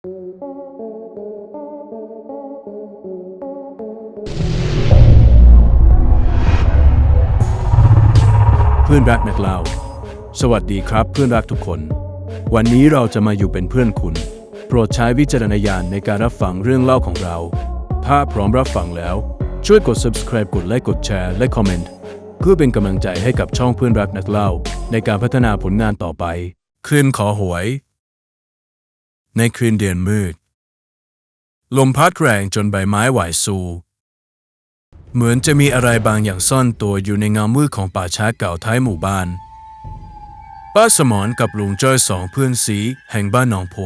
เพื่อนรักนักเล่าสวัสดีครับเพื่อนรักทุกคน วันนี้เราจะมาอยู่เป็นเพื่อนคุณ โปรดใช้วิจารณญาณในการรับฟังเรื่องเล่าของเรา ถ้าพร้อมรับฟังแล้ว ช่วยกด subscribe กดไลค์กดแชร์และคอมเมนต์เพื่อเป็นกำลังใจให้กับช่องเพื่อนรักนักเล่า ในการพัฒนาผลงานต่อไป คืนขอหวย ในคืนเดือนมืด ลมพัดแรงจนใบไม้ไหวสูเหมือนจะมีอะไรบางอย่างซ่อนตัวอยู่ในเงามืดของป่าช้าเก่าท้ายหมู่บ้าน ป้าสมรกับลุงจ้อยสองเพื่อนสีแห่งบ้านหนองโพ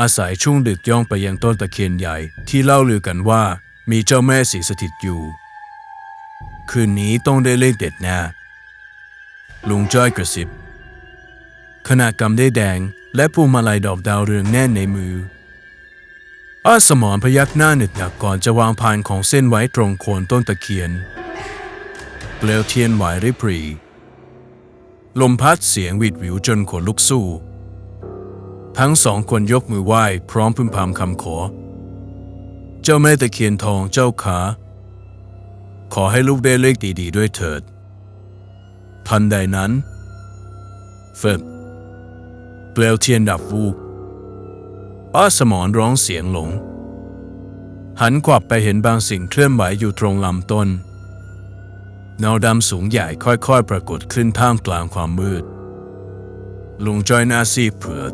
อาศัยช่วงดึกย่องไปยังต้นตะเคียนใหญ่ที่เล่าลือกันว่ามีเจ้าแม่สีสถิตอยู่ คืนนี้ต้องได้เลขเด็ดแน่ลุงจ้อยกระซิบขณะกำได้แดง และพวงมาลัยดอกดาวเรืองแน่นในมือ อาสมรพยักหน้าหนึกหนักก่อนจะวางพานของเส้นไว้ตรงโคนต้นตะเคียน เปลวเทียนไหวริบหรี ลมพัดเสียงหวิดหวิวจนขนลุกสู้ ทั้งสองคนยกมือไหว้พร้อมพึมพำคำขอ เจ้าแม่ตะเคียนทองเจ้าขา ขอให้ลูกได้เลขดีๆด้วยเถิด ทันใดนั้นเฟิบ เปลวเทียนดับวูบป้าสมรร้องเสียงหลง หันขวับไปเห็นบางสิ่งเคลื่อนไหวอยู่ตรงลำต้น เงาดำสูงใหญ่ค่อยๆ ปรากฏขึ้นท่ามกลางความมืด ลุงจอยหนาซีเผือด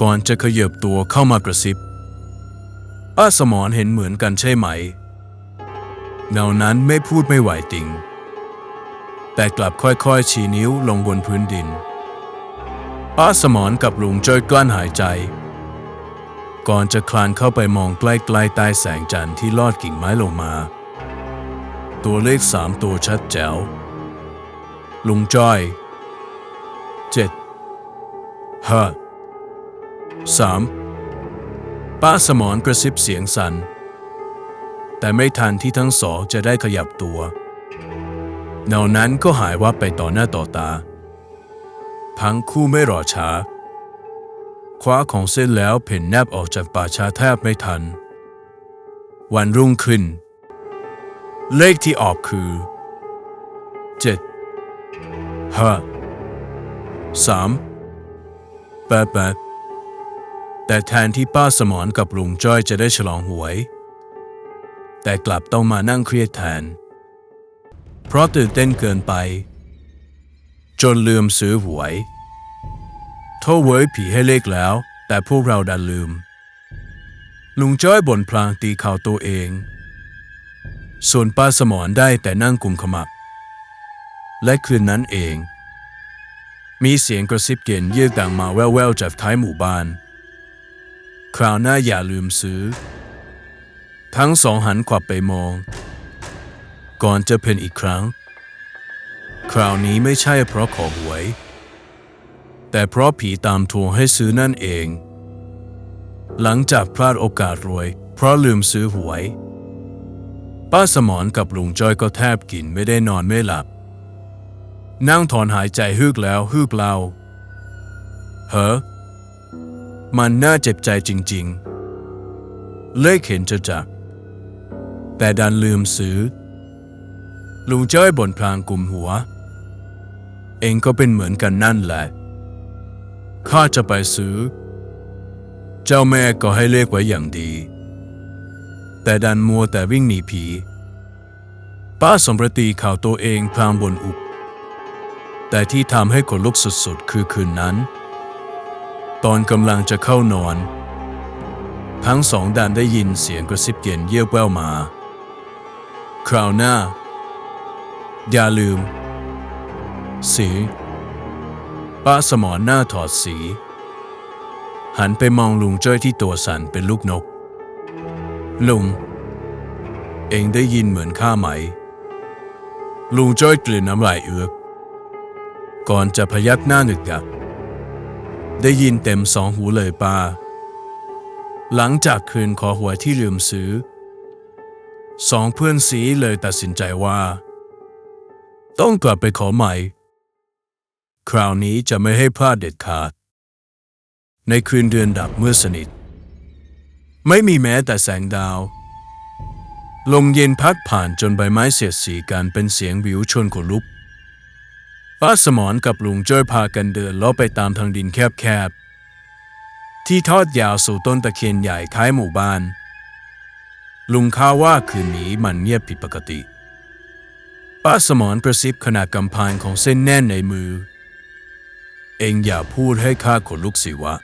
ก่อนจะขยับตัวเข้ามากระซิบป้าสมรเห็นเหมือนกันใช่ไหม เงานั้นไม่พูดไม่ไหวติง แต่กลับค่อยๆ ชี้นิ้วลงบนพื้นดิน ป้าสมรกับลุงจ้อยกลั้นหายใจ ก่อนจะคลานเข้าไปมองใกล้ๆใต้แสงจันทร์ที่ลอดกิ่งไม้ลงมา ตัวเลขสามตัวชัดแจ๋ว ลุงจ้อยเจ็ดห้าสามป้าสมรกระซิบเสียงสัน่นแต่ไม่ทันที่ทั้งสองจะได้ขยับตัว เงานั้นก็หายวับไปต่อหน้าต่อตา ทั้งคู่ไม่รอช้า คว้าของเส้นแล้วเพ่นแนบออกจากป่าช้าแทบไม่ทัน วันรุ่งขึ้น เลขที่ออกคือเจ็ดห้าสามแปดแปดแต่แทนที่ป้าสมรกับลุงจ้อยจะได้ฉลองหวย แต่กลับต้องมานั่งเครียดแทน เพราะตื่นเต้นเกินไป จนลืมซื้อหวย โทษเว้ยผีให้เลขแล้ว แต่พวกเราดันลืม ลุงจ้อยบ่นพลางตีเข่าตัวเอง ส่วนป้าสมรได้แต่นั่งกุมขมับ และคืนนั้นเอง มีเสียงกระซิบเกณฑ์เยือกดังมาแว่วๆจากท้ายหมู่บ้าน คราวหน้าอย่าลืมซื้อ ทั้งสองหันขวับไปมอง ก่อนจะเพ่นอีกครั้ง คราวนี้ไม่ใช่เพราะขอหวย แต่เพราะผีตามทวงให้ซื้อนั่นเอง หลังจากพลาดโอกาสรวย เพราะลืมซื้อหวย ป้าสมรกับลุงจ้อยก็แทบกินไม่ได้นอนไม่หลับ นั่งถอนหายใจฮึกแล้วฮึกเล่าเฮ้อมันน่าเจ็บใจจริงๆ เลขเห็นจะจัก แต่ดันลืมซื้อลุงจ้อยบ่นพลางกลุ่มหัว เองก็เป็นเหมือนกันนั่นแหละ ข้าจะไปซื้อ เจ้าแม่ก็ให้เลขไว้อย่างดี แต่ดันมัวแต่วิ่งหนีผี ป้าสมประตีข่าวตัวเองพลางบนอุกแต่ที่ทำให้ขนลุกสุดๆ คือคืนนั้น ตอนกำลังจะเข้านอน ทั้งสองดันได้ยินเสียงกระซิบเย็นเยี่ยวแววมา คราวหน้า อย่าลืม สีป้าสมรหน้าถอดสี หันไปมองลุงจ้อยที่ตัวสั่นเป็นลูกนก ลุง เองได้ยินเหมือนข้าไหม ลุงจ้อยกลืนน้ำลายเอือกก่อนจะพยักหน้าหนึกยักได้ยินเต็มสองหูเลยป้า หลังจากคืนขอหวยที่ลืมซื้อ สองเพื่อนสีเลยตัดสินใจว่า ต้องกลับไปขอใหม่ คราวนี้จะไม่ให้พลาดเด็ดขาด ในคืนเดือนดับเมืดสนิท ไม่มีแม้แต่แสงดาว ลมเย็นพัดผ่านจนใบไม้เสียดสีกันเป็นเสียงวิวชนขนลุกป้าสมอนกับลุงจ้อยพากันเดินเลาะไปตามทางดินแคบๆ ที่ทอดยาวสู่ต้นตะเคียนใหญ่ท้ายหมู่บ้าน ลุงข้าว่าคืนนี้มันเงียบผิดปกติป้าสมอนกระซิบขณะกำพานของเส้นแน่นในมือ เองอย่าพูดให้ข้าขนลุกสิวะ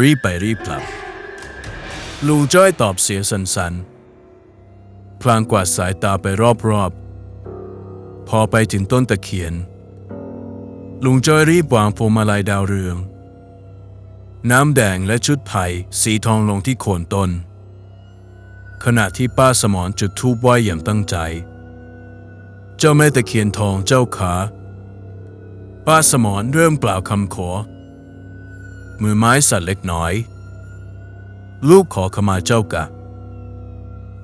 รีบไปรีบกลับ ลุงจ้อยตอบเสียงสันๆพลางกวาดสายตาไปรอบๆ พอไปถึงต้นตะเคียน ลุงจ้อยรีบวางพวงมาลัยดาวเรือง น้ำแดงและชุดไผ่สีทองลงที่โคนต้น ขณะที่ป้าสมรจุดธูปไหว้อย่างตั้งใจ เจ้าแม่ตะเคียนทองเจ้าขา ป้าสมรเริ่มกล่าวคำขอ มือไม้สั่นเล็กน้อย ลูกขอขมาเจ้ากะ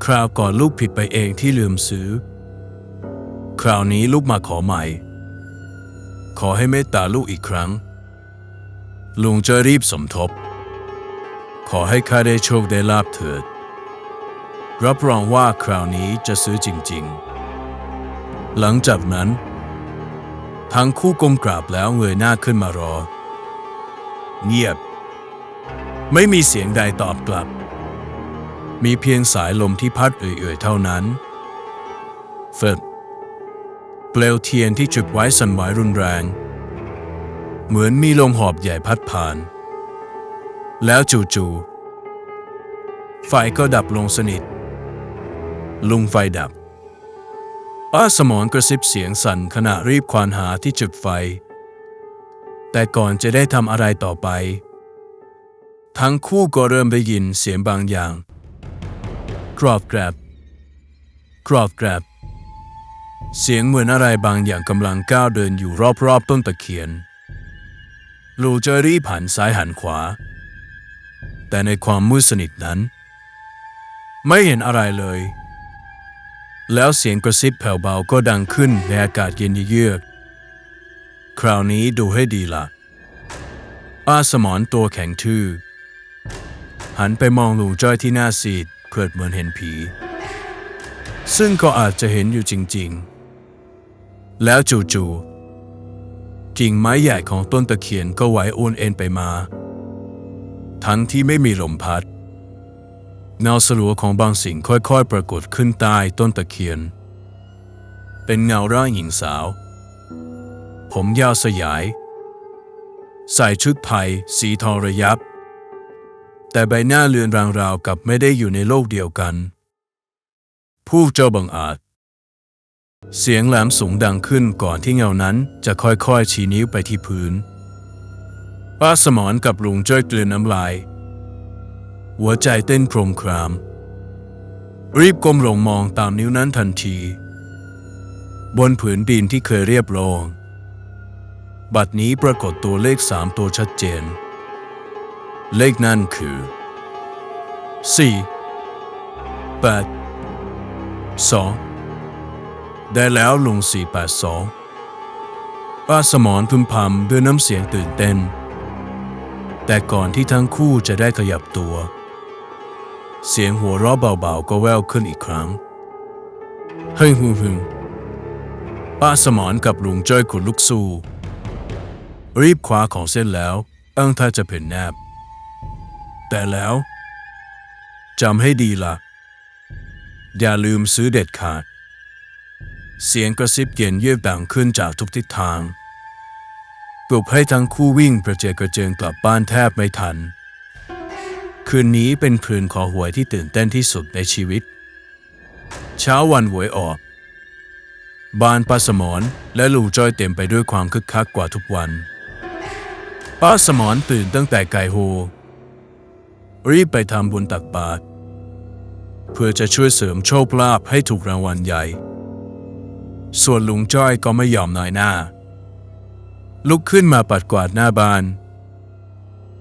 คราวก่อนลูกผิดไปเองที่ลืมซื้อ คราวนี้ลูกมาขอใหม่ ขอให้เมตตาลูกอีกครั้ง ลุงจะรีบสมทบ ขอให้ข้าได้โชคได้ลาบเถิด รับรองว่าคราวนี้จะซื้อจริง ๆ หลังจากนั้น ทั้งคู่ก้มกราบแล้วเงยหน้าขึ้นมารอ เงียบ ไม่มีเสียงใดตอบกลับ มีเพียงสายลมที่พัดเอื่อยๆเท่านั้น เฟิดเปลวเทียนที่จุดไว้สั่นไหวรุนแรง เหมือนมีลมหอบใหญ่พัดผ่าน แล้วจู่ๆไฟก็ดับลงสนิท ลุงไฟดับ ป้าสมรกระซิบเสียงสั่นขณะรีบควานหาที่จุดไฟ แต่ก่อนจะได้ทำอะไรต่อไป ทั้งคู่ก็เริ่มได้ยินเสียงบางอย่าง กรอบแกรบ กรอบแกรบ เสียงเหมือนอะไรบางอย่างกำลังก้าวเดินอยู่รอบๆต้นตะเคียน ลูเจอรี่ผันซ้ายหันขวา แต่ในความมืดสนิทนั้น ไม่เห็นอะไรเลย แล้วเสียงกระซิบแผ่วเบาก็ดังขึ้นในอากาศเย็นเยือก คราวนี้ดูให้ดีละ่ะ ป้าสมอนตัวแข็งทื่อ หันไปมองลุงจ้อยที่หน้าซีดเกิดเหมือนเห็นผี ซึ่งก็อาจจะเห็นอยู่จริง ๆ แล้วจู่ๆกิ่งไม้ใหญ่ของต้นตะเคียนก็ไหวโอนเอ็นไปมา ทั้งที่ไม่มีลมพัด เงาสลัวของบางสิ่งค่อยๆ ปรากฏขึ้นใต้ต้นตะเคียน เป็นเงาร่างหญิงสาว ผมยาวสยาย ใส่ชุดไผ่สีทองระยับ แต่ใบหน้าเลือนรางๆกับไม่ได้อยู่ในโลกเดียวกัน ผู้เจ้าบังอาจ เสียงแหลมสูงดังขึ้นก่อนที่เงานั้นจะค่อยๆ ชี้นิ้วไปที่พื้นป้าสมรกับลุงจ้อยกลืนน้ำลาย หัวใจเต้นโครมคราม รีบก้มลงมองตามนิ้วนั้นทันที บนผืนดินที่เคยเรียบโล่งบัดนี้ปรากฏตัวเลขสามตัวชัดเจน เลขนั่นคือ 4 8 2 ได้แล้วลุง482 ป้าสมรพึมพำด้วยน้ำเสียงตื่นเต้นแต่ก่อนที่ทั้งคู่จะได้ขยับตัว เสียงหัวเราะเบาๆ ก็แว่วขึ้นอีกครั้ง เฮ้ยฮึมฮึมป้าสมรกับลุงจ้อยขุดลุกสู้รีบคว้าของเส้นแล้วเอ้งถ้าจะเพ่นแนบ แต่แล้วจำให้ดีละ่ะ อย่าลืมซื้อเด็ดขาด เสียงกระซิบเย็นเยือกดังขึ้นจากทุกทิศทางปลุกให้ทั้งคู่วิ่งประเจกระเจิงกลับบ้านแทบไม่ทัน คืนนี้เป็นคืนขอหวยที่ตื่นเต้นที่สุดในชีวิต เช้าวันหวยออกบ้านป้าสมรและลูกจ้อยเต็มไปด้วยความคึกคักกว่าทุกวัน ป้าสมรตื่นตั้งแต่ไก่โฮรีบไปทำบุญตักบาตรเพื่อจะช่วยเสริมโชคลาภให้ถูกรางวัลใหญ่ ส่วนลุงจ้อยก็ไม่ยอมน้อยหน้า ลุกขึ้นมาปัดกวาดหน้าบ้าน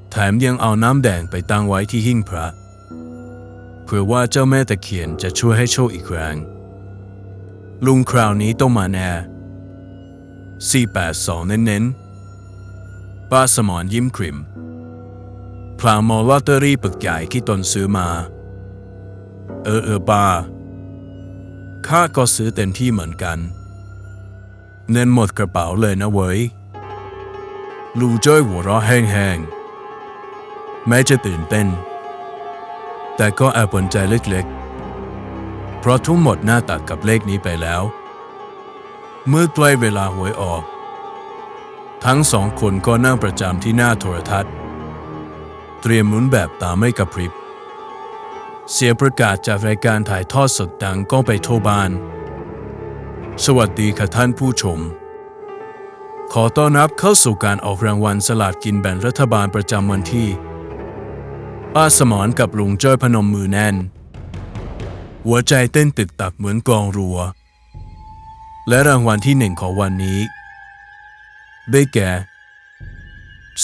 แถมยังเอาน้ำแดงไปตั้งไว้ที่หิ้งพระ เพื่อว่าเจ้าแม่ตะเคียนจะช่วยให้โชคอีกแรงลุงคราวนี้ต้องมาแน่482 เน้นๆ ป้าสมอนยิ้มกริมลางมองลอตเตอรี่ปึกใหญ่ที่ตนซื้อมา เออเออป้า ข้าก็ซื้อเต็มที่เหมือนกัน เงินหมดกระเป๋าเลยนะเว้ย ลูจ้อยหัวเราะแห้งๆ แม้จะตื่นเต้น แต่ก็แอบปนใจเล็กๆ เพราะทั้งหมดหน้าตัดกับเลขนี้ไปแล้ว เมื่อใกล้เวลาหวยออก ทั้งสองคนก็นั่งประจำที่หน้าโทรทัศน์ เตรียมหมุนแบบตาไม่กระพริบ เสียประกาศจากรายการถ่ายทอดสดดังก็ไปโทั่วบ้าน สวัสดีค่ะท่านผู้ชมขอต้อนรับเข้าสู่การออกรางวัลสลากกินแบ่งรัฐบาลประจำวันที่ ป้าสมรกับลุงจ้อยพนมมือแน่น หัวใจเต้นตึกตักเหมือนกลองรัว และรางวัลที่หนึ่งของวันนี้ ได้แก่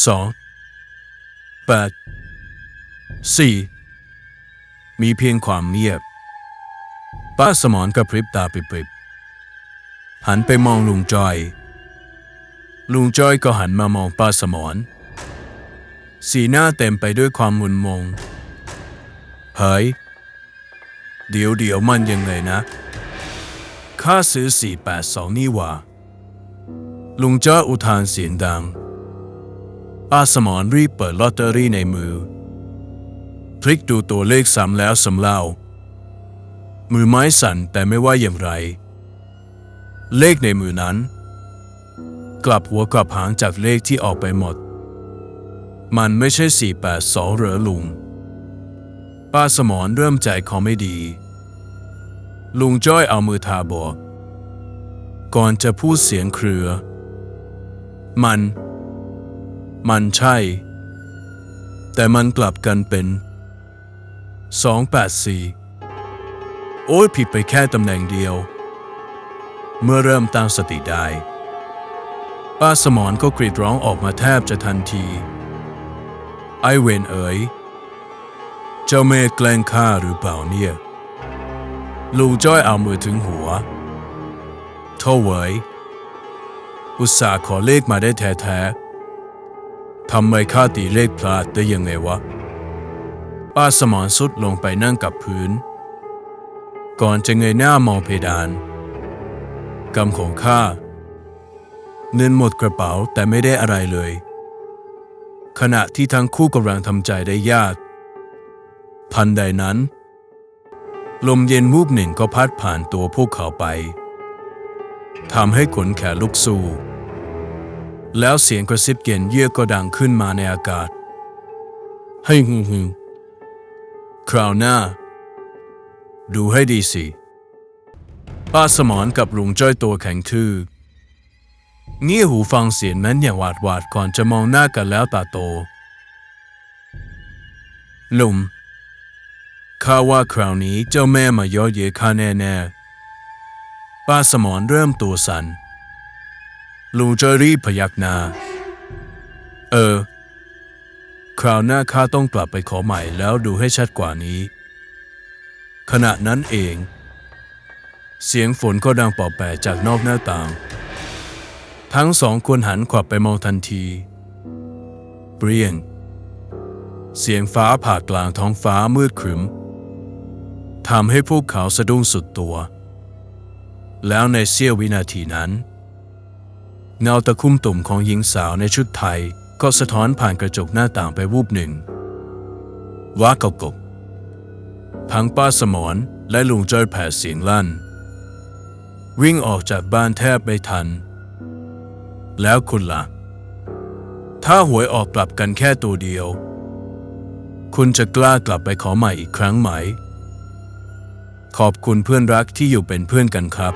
สองแปดสี่มีเพียงความเงียบ ป้าสมรกระพริบตาปริบๆหันไปมองลุงจอย ลุงจอยก็หันมามองป้าสมร สีหน้าเต็มไปด้วยความมุนมง เฮ้ย เดี๋ยวเดี๋ยวมันยังไงนะค่าซื้อ 482 นี่ว่า ลุงจ้อยอุทานเสียงดัง ป้าสมรรีบเปิดลอตเตอรี่ในมือ พลิกดูตัวเลขซ้ำแล้วซ้ำเล่า มือไม้สั่นแต่ไม่ว่าอย่างไร เลขในมือนั้น กลับหัวกลับหางจากเลขที่ออกไปหมด มันไม่ใช่ 482 เหรอลุง ป้าสมรเริ่มใจคอไม่ดี ลุงจ้อยเอามือทาบอก ก่อนจะพูดเสียงเครือ มัน มันใช่ แต่มันกลับกันเป็น 284 โอ้ยผิดไปแค่ตำแหน่งเดียว เมื่อเริ่มตั้งสติได้ ป้าสมรก็กรีดร้องออกมาแทบจะทันที ไอเวนเอ๋ย เจ้าเมฆแกล้งข้าหรือเปล่าเนี่ย ลุงจ้อยเอามือถึงหัวโทเวยอุตส่าห์ขอเลขมาได้แท้ๆทำไมข้าตีเลขพลาดได้ยังไงวะ ป้าสมรสุดลงไปนั่งกับพื้น ก่อนจะเงยหน้ามองเพดาน กรรมของข้าเงินหมดกระเป๋าแต่ไม่ได้อะไรเลย ขณะที่ทั้งคู่กำลังทำใจได้ยาก ทันใดนั้น ลมเย็นวูบหนึ่งก็พัดผ่านตัวพวกเขาไปทำให้ขนแขนลุกสู้แล้วเสียงกระซิบเย็นเยือกก็ดังขึ้นมาในอากาศ ให้ฮึงฮึงคราวหน้า ดูให้ดีสิ ป้าสมรกับลุงจ้อยตัวแข็งทื่อ เงี่ยหูฟังเสียงนั้นอย่างหวาดหวาดก่อนจะมองหน้ากันแล้วตาโต ลุมข้าว่าคราวนี้เจ้าแม่มาย่อเยข้าแน่ๆ ป้าสมรเริ่มตัวสัน่นลุงจอรีบพยักหน้า เออ คราวหน้าข้าต้องกลับไปขอใหม่แล้วดูให้ชัดกว่านี้ ขณะนั้นเอง เสียงฝนก็ดังเป่าแปะจากนอกหน้าต่าง ทั้งสองคนหันขวับไปมองทันที เปรี้ยง เสียงฟ้าผ่ากลางท้องฟ้ามืดครึมทำให้พวกเขาสะดุ้งสุดตัว แล้วในเสี้ยววินาทีนั้น เงาตะคุ่มตุ่มของหญิงสาวในชุดไทยก็สะท้อนผ่านกระจกหน้าต่างไปวูบหนึ่ง ว้ากกกทั้งป้าสมรและลุงจ้อยแผ่เสียงลั่น วิ่งออกจากบ้านแทบไม่ทัน แล้วคุณล่ะ ถ้าหวยออกกลับกันแค่ตัวเดียว คุณจะกล้ากลับไปขอใหม่อีกครั้งไหม ขอบคุณเพื่อนรักที่อยู่เป็นเพื่อนกันครับ